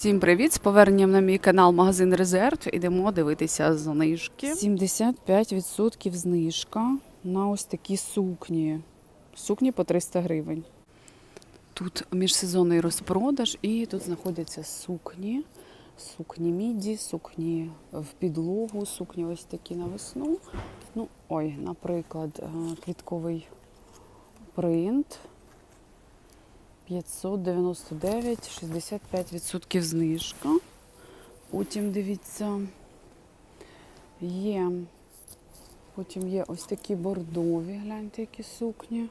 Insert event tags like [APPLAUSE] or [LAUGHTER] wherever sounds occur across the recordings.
Всім привіт! З поверненням на мій канал Магазин Резерв. Ідемо дивитися знижки. 75% знижка на ось такі сукні. Сукні по 300 гривень. Тут міжсезонний розпродаж, і тут знаходяться сукні. Сукні міді, сукні в підлогу, сукні ось такі на весну. Ну, ой, наприклад, е, квітковий принт. 599, 65% знижка. Потім дивіться, є. Потім є ось такі бордові, гляньте, які сукні.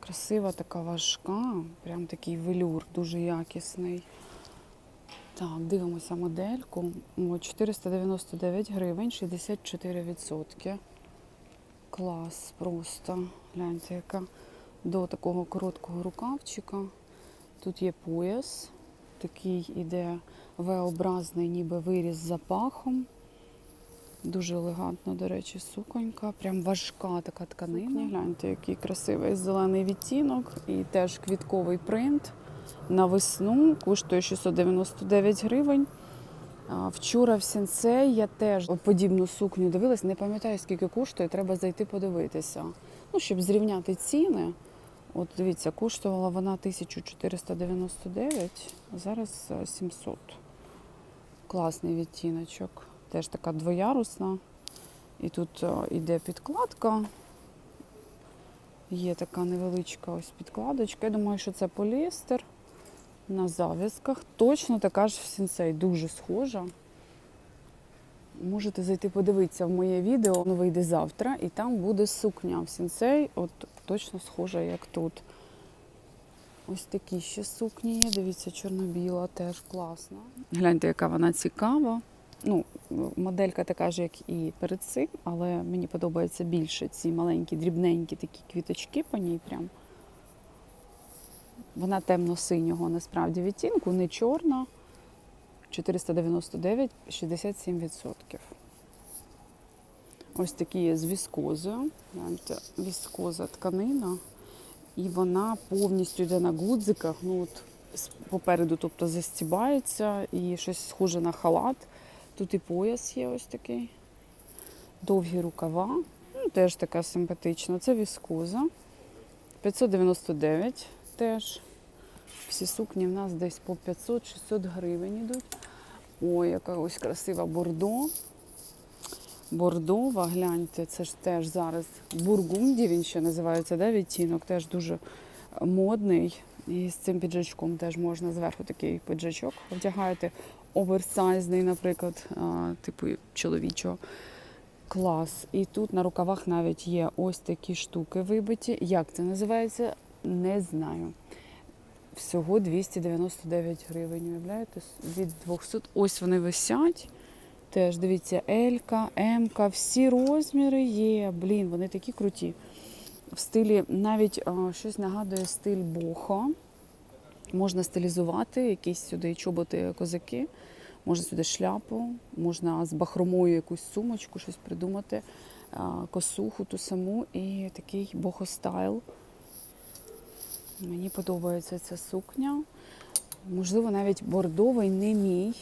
Красива така важка, прям такий велюр, дуже якісний. Так, дивимося модельку. О, 499 гривень, 64%. Клас просто. Гляньте, яка до такого короткого рукавчика. Тут є пояс, такий іде V-образний, ніби виріз з запахом. Дуже елегантна, до речі, суконька. Прям важка така тканина. Гляньте, який красивий зелений відтінок і теж квітковий принт. На весну коштує 699 гривень. Вчора в сенсей я теж подібну сукню дивилась, не пам'ятаю, скільки коштує, треба зайти подивитися. Ну, щоб зрівняти ціни. От дивіться, коштувала вона 1499, а зараз е, 700. Класний відтіночок. Теж така двоярусна. І тут е, іде підкладка. Є така невеличка ось підкладочка. Я думаю, що це поліестер на зав'язках. Точно така ж в сенсей, дуже схожа. Можете зайти подивитися в моє відео, воно вийде завтра, і там буде сукня в сенсей, от точно схожа, як тут. Ось такі ще сукні є. Дивіться, чорно-біла теж класна. Гляньте, яка вона цікава. Ну, моделька така ж, як і перед цим, але мені подобається більше ці маленькі, дрібненькі такі квіточки по ній прям. Вона темно-синього насправді відтінку, не чорна. 499, 67%. Ось такі є з віскозою. Віскоза тканина. І вона повністю йде на гудзиках. Ну, от, попереду тобто, застібається і щось схоже на халат. Тут і пояс є ось такий. Довгі рукава. Ну, теж така симпатична. Це віскоза. 599 теж. Всі сукні в нас десь по 500-600 гривень йдуть. Ой, яка ось красива бордо. Бордова, гляньте, це ж теж зараз бургунді, він ще називається, да, відтінок, теж дуже модний. І з цим піджачком теж можна зверху такий піджачок вдягаєте. Оверсайзний, наприклад, а, типу чоловічого. Клас. І тут на рукавах навіть є ось такі штуки вибиті. Як це називається? Не знаю. Всього 299 гривень. Уявляєте? Від 200. Ось вони висять. Теж дивіться, Елька, Емка, всі розміри є. Блін, вони такі круті. В стилі навіть а, щось нагадує стиль бохо. Можна стилізувати якісь сюди чоботи козаки, можна сюди шляпу, можна з бахромою якусь сумочку, щось придумати, косуху ту саму і такий бохо-стайл. Мені подобається ця сукня. Можливо, навіть бордовий не мій,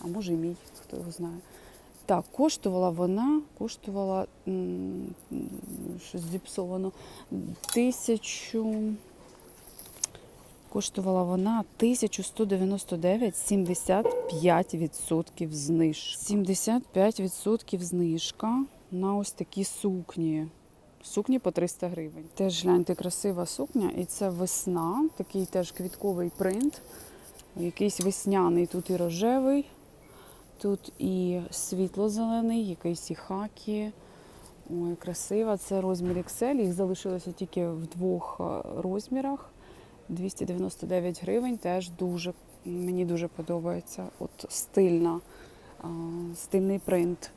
а може і мій, хто його знає. Так, коштувала вона, коштувала щось зіпсовано. Тисячу. Коштувала вона 1199, 75% зниж. 75% знижка на ось такі сукні. Сукні по 300 гривень. Теж гляньте, красива сукня, і це весна, такий теж квітковий принт. Якийсь весняний, тут і рожевий, тут і світло-зелений, якийсь і хакі. Ой, красива. Це розмір XL. Їх залишилося тільки в двох е, розмірах. 299 гривень. Теж дуже мені дуже подобається. От стильна, стильний принт.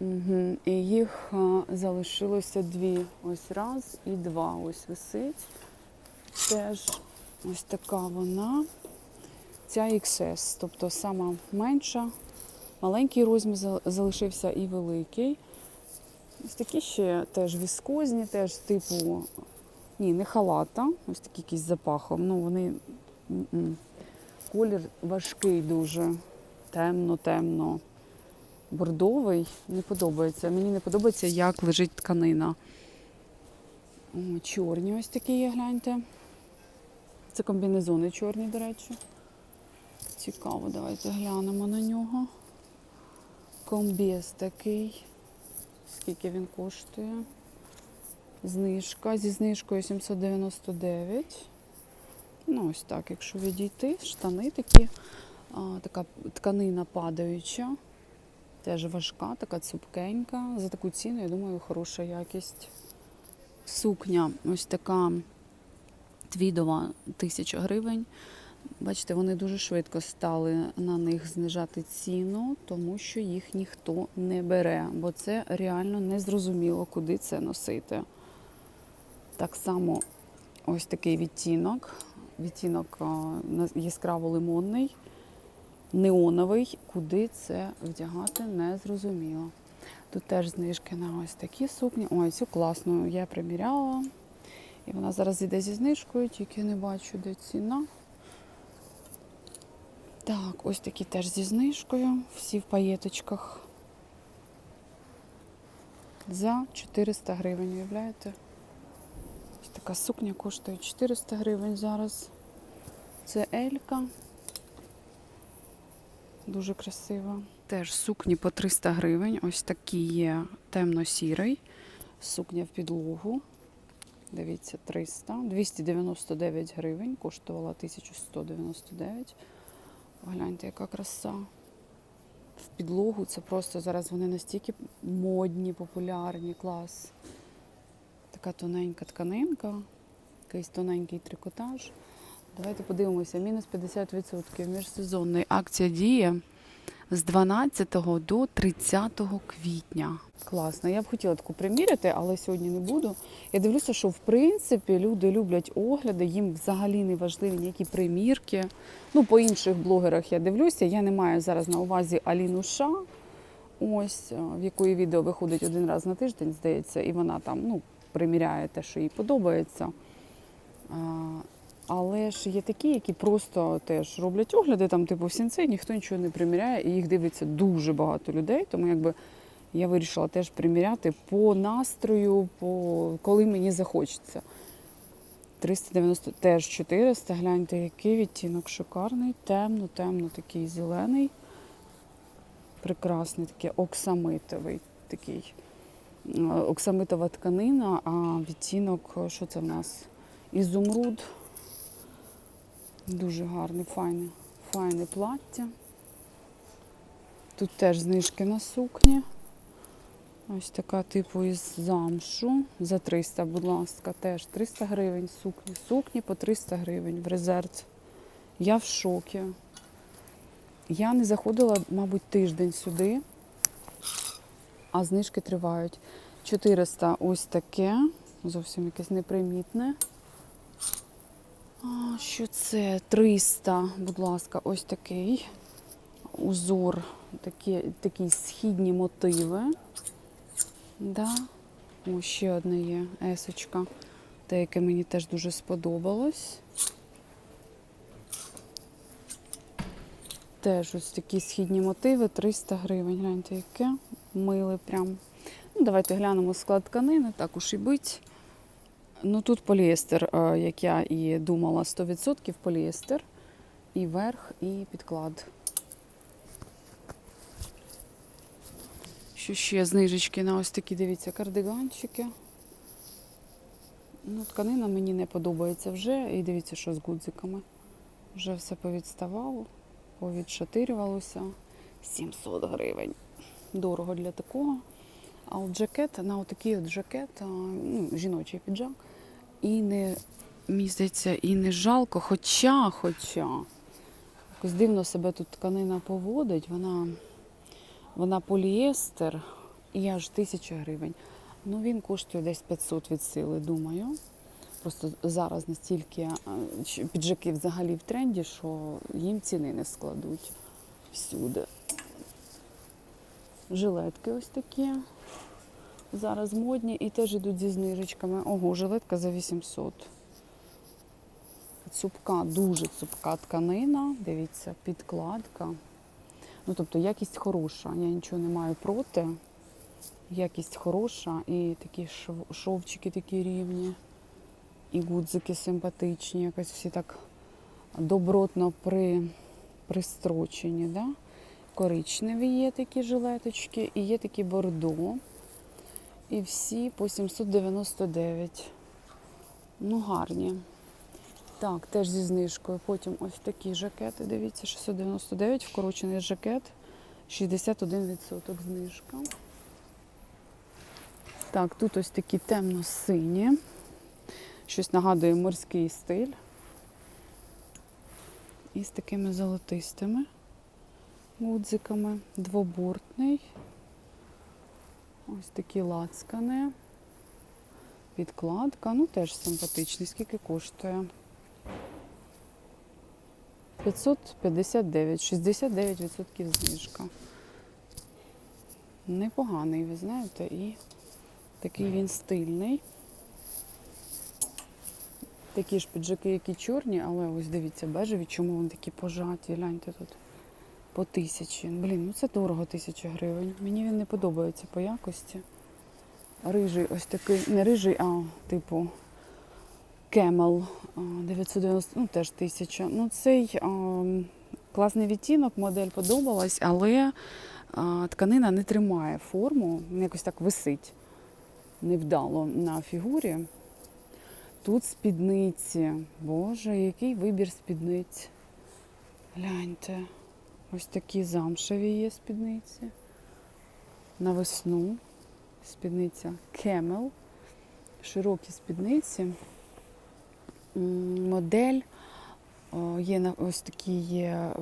Угу. І їх а, залишилося дві. Ось раз і два. Ось висить. Теж ось така вона. Ця XS, тобто сама менша. Маленький розмір залишився і великий. Ось такі ще теж віскозні, теж типу, ні, не халата, ось такі якісь запахом. Ну, вони колір важкий дуже. Темно-темно. Бордовий. Не подобається. Мені не подобається, як лежить тканина. Чорні ось такі є, гляньте. Це комбінезони чорні, до речі. Цікаво, давайте глянемо на нього. Комбіз такий. Скільки він коштує? Знижка. Зі знижкою 799. Ну, ось так, якщо відійти, штани такі, а, така тканина падаюча, теж важка, така цупкенька. За таку ціну, я думаю, хороша якість. Сукня ось така твідова, тисяча гривень. Бачите, вони дуже швидко стали на них знижати ціну, тому що їх ніхто не бере, бо це реально незрозуміло, куди це носити. Так само ось такий відтінок. Відтінок яскраво-лимонний, неоновий. Куди це вдягати, не зрозуміло. Тут теж знижки на ось такі сукні. Ой, цю класну я приміряла. І вона зараз йде зі знижкою, тільки не бачу, де ціна. Так, ось такі теж зі знижкою. Всі в паєточках. За 400 гривень, уявляєте? Ось така сукня коштує 400 гривень зараз. Це Елька. Дуже красива. Теж сукні по 300 гривень. Ось такі є темно-сірий. Сукня в підлогу. Дивіться, 300. 299 гривень. Коштувала 1199. Гляньте, яка краса. В підлогу це просто зараз вони настільки модні, популярні, клас. Така тоненька тканинка, якийсь тоненький трикотаж. Давайте подивимося. Мінус 50% міжсезонної акція діє з 12 до 30 квітня. Класно. Я б хотіла таку приміряти, але сьогодні не буду. Я дивлюся, що в принципі люди люблять огляди, їм взагалі не важливі ніякі примірки. Ну, по інших блогерах я дивлюся. Я не маю зараз на увазі Аліну Ша. Ось, е, в якої відео виходить один раз на тиждень, здається, і вона там ну, приміряє те, що їй подобається. Але ж є такі, які просто теж роблять огляди, там, типу, в сінцей, ніхто нічого не приміряє, і їх дивиться дуже багато людей. Тому якби я вирішила теж приміряти по настрою, по коли мені захочеться. 390 теж 400. Гляньте, який відтінок шикарний, темно, темно, такий зелений. Прекрасний, такий оксамитовий такий. Е, Оксамитова тканина, а відтінок, що це в нас? Ізумруд. Дуже гарне, файне, файне плаття. Тут теж знижки на сукні. Ось така типу із замшу. За 300, будь ласка, теж 300 гривень сукні. Сукні по 300 гривень в резерв. Я в шокі. Я не заходила, мабуть, тиждень сюди, а знижки тривають. 400 ось таке, зовсім якесь непримітне. А, що це? 300, будь ласка, ось такий узор, такі, такі східні мотиви. Да. О, ще одне є есочка, те, яке мені теж дуже сподобалось. Теж ось такі східні мотиви, 300 гривень. Гляньте, яке миле прям. Ну, давайте глянемо склад тканини, так уж і бить. Ну тут поліестер, е, як я і думала, 100% поліестер. І верх, і підклад. Що ще знижечки на ось такі, дивіться, кардиганчики. Ну, тканина мені не подобається вже. І дивіться, що з гудзиками. Вже все повідставало, повідшатирювалося. 700 гривень. Дорого для такого. А от жакет, на отакий от жакет, ну, жіночий піджак, і не, мені здається, і не жалко, хоча, хоча, якось дивно себе тут тканина поводить, вона, вона поліестер і аж тисяча гривень. Ну він коштує десь 500 від сили, думаю. Просто зараз настільки піджаки взагалі в тренді, що їм ціни не складуть всюди. Жилетки ось такі. Зараз модні і теж йдуть зі знижечками. Ого, жилетка за 800. цупка, дуже цупка тканина. Дивіться, підкладка. Ну, тобто якість хороша. Я нічого не маю проти. Якість хороша і такі шовчики такі рівні, і гудзики симпатичні, якось всі так добротно при, пристрочені. Да? Коричневі є такі жилеточки, і є такі бордо. І всі по 799. Ну, гарні. Так, теж зі знижкою. Потім ось такі жакети. Дивіться, 699, вкорочений жакет, 61% знижка. Так, тут ось такі темно-сині. Щось нагадує морський стиль. І з такими золотистими гудзиками. Двобортний. Ось такі лацкани. Підкладка. Ну теж симпатичний. Скільки коштує? 559, 69% знижка. Непоганий, ви знаєте, і такий він стильний. Такі ж піджаки, які чорні, але ось дивіться, бежеві, чому вони такі пожаті. Гляньте тут по тисячі. Блін, ну це дорого тисяча гривень. Мені він не подобається по якості. Рижий ось такий, не рижий, а типу Camel 990, ну теж тисяча. Ну цей а, класний відтінок, модель подобалась, але а, тканина не тримає форму, якось так висить невдало на фігурі. Тут спідниці. Боже, який вибір спідниць. Гляньте. Ось такі замшеві є спідниці. На весну. Спідниця Camel. Широкі спідниці. Модель є ось такі є е,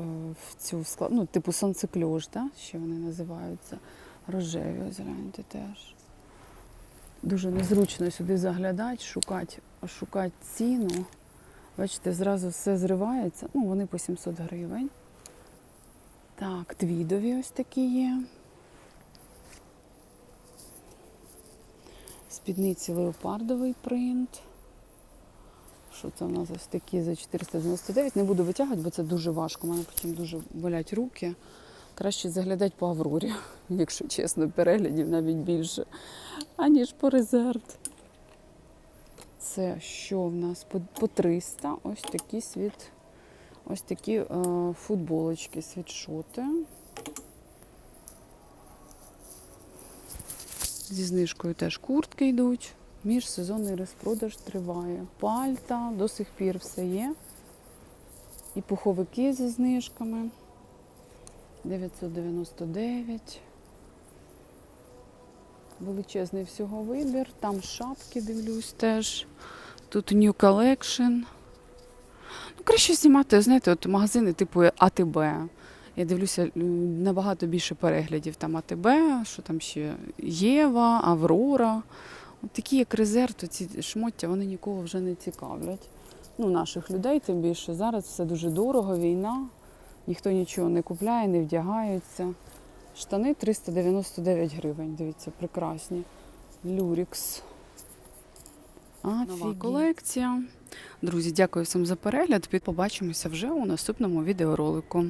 в цю склад, ну, типу сонцекльош, да? ще вони називаються. Рожеві, ось гляньте теж. Дуже незручно сюди заглядати, шукати, шукати ціну. Бачите, зразу все зривається. Ну, вони по 700 гривень. Так, твідові ось такі є. Спідниці леопардовий принт. Що це у нас ось такі за 499? Не буду витягувати, бо це дуже важко. У мене потім дуже болять руки. Краще заглядати по Аврорі, [LAUGHS] якщо чесно, переглядів навіть більше, аніж по резерв. Це що в нас? По 300. Ось такі світ. Ось такі е, футболочки, світшоти. Зі знижкою теж куртки йдуть. Міжсезонний розпродаж триває. Пальта, до сих пір все є. І пуховики зі знижками. 999. Величезний всього вибір. Там шапки дивлюсь теж. Тут New Collection. Ну, краще знімати, знаєте, от магазини типу АТБ. Я дивлюся набагато більше переглядів там АТБ, що там ще Єва, Аврора. От такі, як резерв, то ці шмоття вони нікого вже не цікавлять. Ну, наших людей тим більше. Зараз все дуже дорого, війна, ніхто нічого не купляє, не вдягається. Штани 399 гривень, дивіться, прекрасні. Люрікс. Нова колекція. Друзі, дякую всім за перегляд. Побачимося вже у наступному відеоролику.